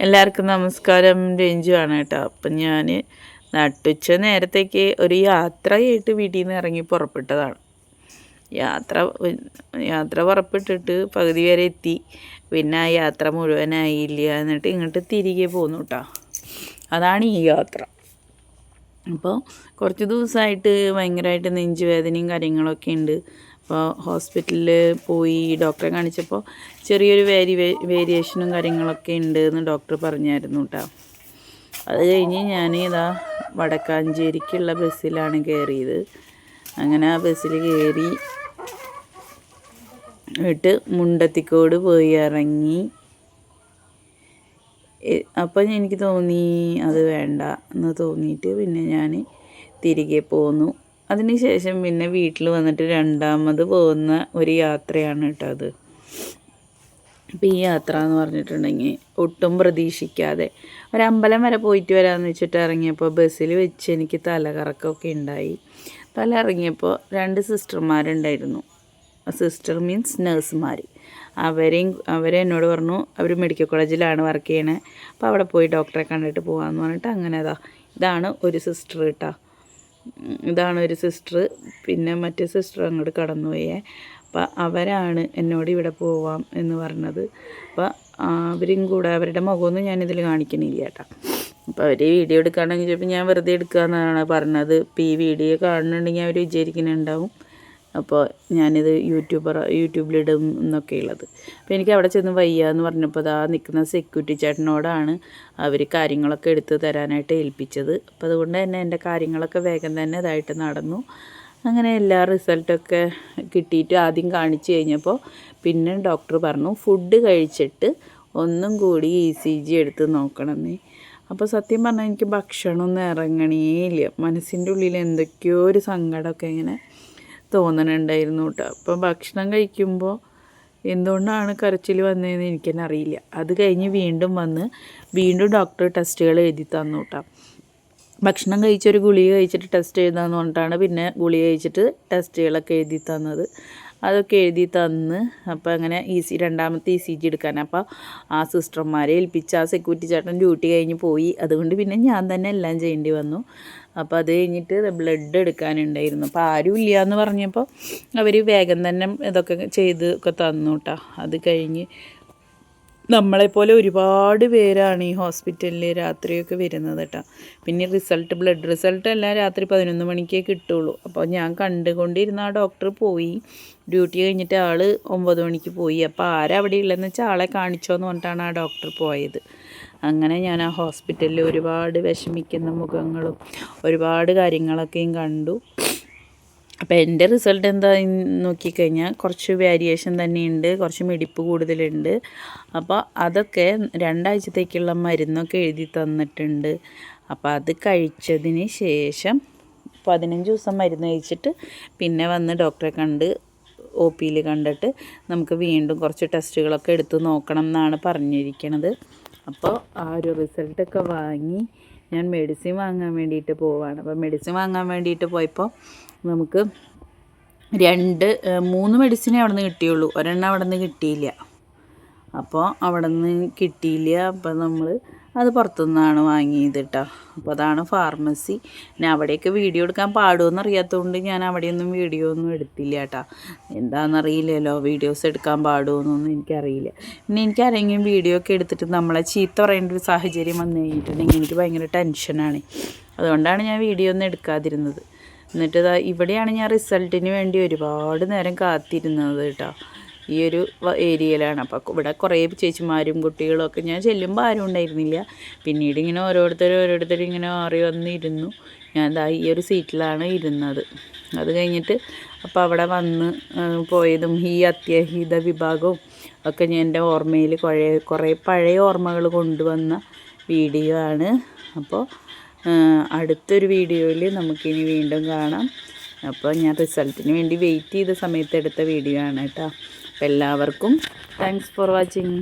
എല്ലാവർക്കും നമസ്കാരം. രഞ്ജു ആണ് കേട്ടോ. അപ്പം ഞാൻ നട്ടുച്ച നേരത്തേക്ക് ഒരു യാത്രയായിട്ട് വീട്ടിൽ നിന്ന് ഇറങ്ങി പുറപ്പെട്ടതാണ്. യാത്ര യാത്ര പുറപ്പെട്ടിട്ട് പകുതി വരെ എത്തി. പിന്നെ ആ യാത്ര മുഴുവനായില്ല എന്നിട്ട് ഇങ്ങോട്ട് തിരികെ പോന്നു കേട്ടോ അതാണ് ഈ യാത്ര. അപ്പോൾ കുറച്ച് ദിവസമായിട്ട് ഭയങ്കരമായിട്ട് നെഞ്ചുവേദനയും കാര്യങ്ങളൊക്കെ ഉണ്ട്. അപ്പോൾ ഹോസ്പിറ്റലിൽ പോയി ഡോക്ടറെ കാണിച്ചപ്പോൾ ചെറിയൊരു വേരി വേരിയേഷനും കാര്യങ്ങളൊക്കെ ഉണ്ട് എന്ന് ഡോക്ടർ പറഞ്ഞായിരുന്നു കേട്ടോ. അത് കഴിഞ്ഞ് ഞാൻ ഇതാ വടക്കാഞ്ചേരിക്കുള്ള ബസ്സിലാണ് കയറിയത്. അങ്ങനെ ആ ബസ്സിൽ കയറി ഇട്ട് മുണ്ടത്തിക്കോട് പോയി ഇറങ്ങി. അപ്പം എനിക്ക് തോന്നി അത് വേണ്ട എന്ന് തോന്നിയിട്ട് പിന്നെ ഞാൻ തിരികെ പോന്നു. അതിനുശേഷം പിന്നെ വീട്ടിൽ വന്നിട്ട് രണ്ടാമത് പോകുന്ന ഒരു യാത്രയാണ് കേട്ടോ അത്. അപ്പോൾ ഈ യാത്ര എന്ന് പറഞ്ഞിട്ടുണ്ടെങ്കിൽ ഒട്ടും പ്രതീക്ഷിക്കാതെ ഒരമ്പലം വരെ പോയിട്ട് വരാമെന്ന് വെച്ചിട്ട് ഇറങ്ങിയപ്പോൾ ബസ്സിൽ വെച്ച് എനിക്ക് തലകറക്കമൊക്കെ ഉണ്ടായി. തല ഇറങ്ങിയപ്പോൾ രണ്ട് സിസ്റ്റർമാരുണ്ടായിരുന്നു. സിസ്റ്റർ മീൻസ് നേഴ്സുമാർ അവരെയും അവരെ എന്നോട് പറഞ്ഞു അവർ മെഡിക്കൽ കോളേജിലാണ് വർക്ക് ചെയ്യണേ. അപ്പോൾ അവിടെ പോയി ഡോക്ടറെ കണ്ടിട്ട് പോകാമെന്ന് പറഞ്ഞിട്ട് അങ്ങനെ അതാ ഇതാണ് ഒരു സിസ്റ്റർ കേട്ടോ. ഇതാണ് ഒരു സിസ്റ്റർ. പിന്നെ മറ്റേ സിസ്റ്റർ അങ്ങോട്ട് കടന്നുപോയേ. അപ്പം അവരാണ് എന്നോട് ഇവിടെ പോവാം എന്ന് പറഞ്ഞത്. അപ്പം അവരും കൂടെ അവരുടെ മുഖമൊന്നും ഞാനിതിൽ കാണിക്കണില്ല കേട്ടോ. അപ്പോൾ അവർ വീഡിയോ എടുക്കുകയാണെങ്കിൽ ചിലപ്പോൾ ഞാൻ വെറുതെ എടുക്കുക എന്നാണ് പറഞ്ഞത്. ഇപ്പോൾ ഈ വീഡിയോ കാണുന്നുണ്ടെങ്കിൽ അവർ വിചാരിക്കുന്നുണ്ടാവും. അപ്പോൾ ഞാനിത് യൂട്യൂബർ യൂട്യൂബിലിടും എന്നൊക്കെ ഉള്ളത് അപ്പോൾ എനിക്ക് അവിടെ ചെന്ന് വയ്യ എന്ന് പറഞ്ഞപ്പോൾ അതാ നിൽക്കുന്ന സെക്യൂരിറ്റി ചേട്ടനോടാണ് അവർ കാര്യങ്ങളൊക്കെ എടുത്ത് തരാനായിട്ട് ഏൽപ്പിച്ചത്. അപ്പോൾ അതുകൊണ്ട് തന്നെ എന്റെ കാര്യങ്ങളൊക്കെ വേഗം തന്നെ ഇതായിട്ട് നടന്നു. അങ്ങനെ എല്ലാ റിസൾട്ടൊക്കെ കിട്ടിയിട്ട് ആദ്യം കാണിച്ചു കഴിഞ്ഞപ്പോൾ പിന്നെ ഡോക്ടർ പറഞ്ഞു ഫുഡ് കഴിച്ചിട്ട് ഒന്നും കൂടി ഇ സി ജി എടുത്ത് നോക്കണമെന്നേ അപ്പോൾ സത്യം പറഞ്ഞാൽ എനിക്ക് ഭക്ഷണമൊന്നും ഇറങ്ങണേ ഇല്ല മനസ്സിന്റെ ഉള്ളിൽ എന്തൊക്കെയോ ഒരു സങ്കടമൊക്കെ ഇങ്ങനെ തോന്നണുണ്ടായിരുന്നു കേട്ടോ അപ്പം ഭക്ഷണം കഴിക്കുമ്പോൾ എന്തുകൊണ്ടാണ് കരച്ചിൽ വന്നതെന്ന് എനിക്കെന്നെ അറിയില്ല അത് കഴിഞ്ഞ് വീണ്ടും വന്ന് വീണ്ടും ഡോക്ടർ ടെസ്റ്റുകൾ എഴുതി തന്നു കേട്ടോ ഭക്ഷണം കഴിച്ചൊരു ഗുളിക കഴിച്ചിട്ട് ടെസ്റ്റ് ചെയ്താന്ന് പറഞ്ഞിട്ടാണ് പിന്നെ ഗുളിക കഴിച്ചിട്ട് ടെസ്റ്റുകളൊക്കെ എഴുതി തന്നത്. അതൊക്കെ എഴുതി തന്ന്. അപ്പോൾ അങ്ങനെ ഇ സി രണ്ടാമത്തെ ഇ സി ജി എടുക്കാൻ. അപ്പോൾ ആ സിസ്റ്റർമാരെ ഏൽപ്പിച്ച് ആ സെക്യൂരിറ്റി ചേട്ടൻ ഡ്യൂട്ടി കഴിഞ്ഞ് പോയി. അതുകൊണ്ട് പിന്നെ ഞാൻ തന്നെ എല്ലാം ചെയ്യേണ്ടി വന്നു. അപ്പോൾ അത് കഴിഞ്ഞിട്ട് ബ്ലഡ് എടുക്കാനുണ്ടായിരുന്നു. അപ്പോൾ ആരും ഇല്ല എന്ന് പറഞ്ഞപ്പോൾ അവർ വേഗം തന്നെ ഇതൊക്കെ ചെയ്ത് ഒക്കെ തന്നു കേട്ടോ അത് കഴിഞ്ഞ് നമ്മളെപ്പോലെ ഒരുപാട് പേരാണ് ഈ ഹോസ്പിറ്റലിൽ രാത്രിയൊക്കെ വരുന്നത് കേട്ടോ. പിന്നെ റിസൾട്ട് ബ്ലഡ് റിസൾട്ട് എല്ലാം രാത്രി പതിനൊന്ന് മണിക്കേ കിട്ടുള്ളൂ. അപ്പോൾ ഞാൻ കണ്ടുകൊണ്ടിരുന്ന ആ ഡോക്ടർ പോയി. ഡ്യൂട്ടി കഴിഞ്ഞിട്ട് ആൾ ഒമ്പത് മണിക്ക് പോയി. അപ്പോൾ ആരാ അവിടെ ഉള്ളതെന്ന് വെച്ചാൽ ആളെ കാണിച്ചോ എന്ന് പറഞ്ഞിട്ടാണ് ആ ഡോക്ടർ പോയത്. അങ്ങനെ ഞാൻ ആ ഹോസ്പിറ്റലിൽ ഒരുപാട് വിഷമിക്കുന്ന മുഖങ്ങളും ഒരുപാട് കാര്യങ്ങളൊക്കെയും കണ്ടു. അപ്പോൾ എന്റെ റിസൾട്ട് എന്താ നോക്കിക്കഴിഞ്ഞാൽ കുറച്ച് വേരിയേഷൻ തന്നെയുണ്ട് കുറച്ച് മിടിപ്പ് കൂടുതലുണ്ട്. അപ്പോൾ അതൊക്കെ രണ്ടാഴ്ചത്തേക്കുള്ള മരുന്നൊക്കെ എഴുതി തന്നിട്ടുണ്ട്. അപ്പോൾ അത് കഴിച്ചതിന് ശേഷം പതിനഞ്ച് ദിവസം മരുന്ന് കഴിച്ചിട്ട് പിന്നെ വന്ന് ഡോക്ടറെ കണ്ട് ഒ പിയിൽ കണ്ടിട്ട് നമുക്ക് വീണ്ടും കുറച്ച് ടെസ്റ്റുകളൊക്കെ എടുത്ത് നോക്കണം എന്നാണ് പറഞ്ഞിരിക്കണത്. അപ്പോൾ ആ ഒരു റിസൾട്ടൊക്കെ വാങ്ങി ഞാൻ മെഡിസിൻ വാങ്ങാൻ വേണ്ടിയിട്ട് പോവാണ്. അപ്പോൾ മെഡിസിൻ വാങ്ങാൻ വേണ്ടിയിട്ട് പോയപ്പോൾ നമുക്ക് രണ്ട് മൂന്ന് മെഡിസിനേ അവിടെ നിന്ന് കിട്ടിയുള്ളൂ. ഒരെണ്ണം അവിടെ നിന്ന് കിട്ടിയില്ല. അപ്പോൾ അവിടെ നിന്ന് കിട്ടിയില്ല. അപ്പോൾ നമ്മൾ അത് പുറത്തുനിന്നാണ് വാങ്ങിയത് കേട്ടോ അപ്പോൾ അതാണ് ഫാർമസി. പിന്നെ അവിടെയൊക്കെ വീഡിയോ എടുക്കാൻ പാടുമെന്ന് അറിയാത്തതുകൊണ്ട് ഞാൻ അവിടെയൊന്നും വീഡിയോ ഒന്നും എടുത്തില്ല കേട്ടോ എന്താണെന്നറിയില്ലല്ലോ വീഡിയോസ് എടുക്കാൻ പാടുമെന്നൊന്നും എനിക്കറിയില്ല. പിന്നെ എനിക്ക് ആരെങ്കിലും വീഡിയോ ഒക്കെ എടുത്തിട്ട് നമ്മളെ ചീത്ത പറയേണ്ട ഒരു സാഹചര്യം വന്നു കഴിഞ്ഞിട്ടുണ്ടെങ്കിൽ എനിക്ക് ഭയങ്കര ടെൻഷനാണ് അതുകൊണ്ടാണ് ഞാൻ വീഡിയോ ഒന്നും എടുക്കാതിരുന്നത്. എന്നിട്ട് ഇവിടെയാണ് ഞാൻ റിസൾട്ടിന് വേണ്ടി ഒരുപാട് നേരം കാത്തിരുന്നത് കേട്ടോ ഈ ഒരു ഏരിയയിലാണ്. അപ്പോൾ ഇവിടെ കുറേ ചേച്ചിമാരും കുട്ടികളും ഒക്കെ ഞാൻ ചെല്ലുമ്പോൾ ആരും ഉണ്ടായിരുന്നില്ല. പിന്നീട് ഇങ്ങനെ ഓരോരുത്തരും ഓരോരുത്തരും ഇങ്ങനെ മാറി വന്നിരുന്നു. ഞാൻ ദാ ഈ ഒരു സീറ്റിലാണ് ഇരുന്നത്. അത് കഴിഞ്ഞിട്ട് അപ്പോൾ അവിടെ വന്ന് പോയതും ഈ അത്യഹിത വിഭാഗവും ഒക്കെ ഞാൻ എന്റെ ഓർമ്മയിൽ കുറേ കുറേ പഴയ ഓർമ്മകൾ കൊണ്ടുവന്ന വീഡിയോ ആണ്. അപ്പോൾ അടുത്തൊരു വീഡിയോയിൽ നമുക്കിനി വീണ്ടും കാണാം. അപ്പോൾ ഞാൻ റിസൾട്ടിന് വേണ്ടി വെയിറ്റ് ചെയ്ത സമയത്ത് എടുത്ത വീഡിയോ ആണ് കേട്ടോ. എല്ലാവർക്കും. Thanks for watching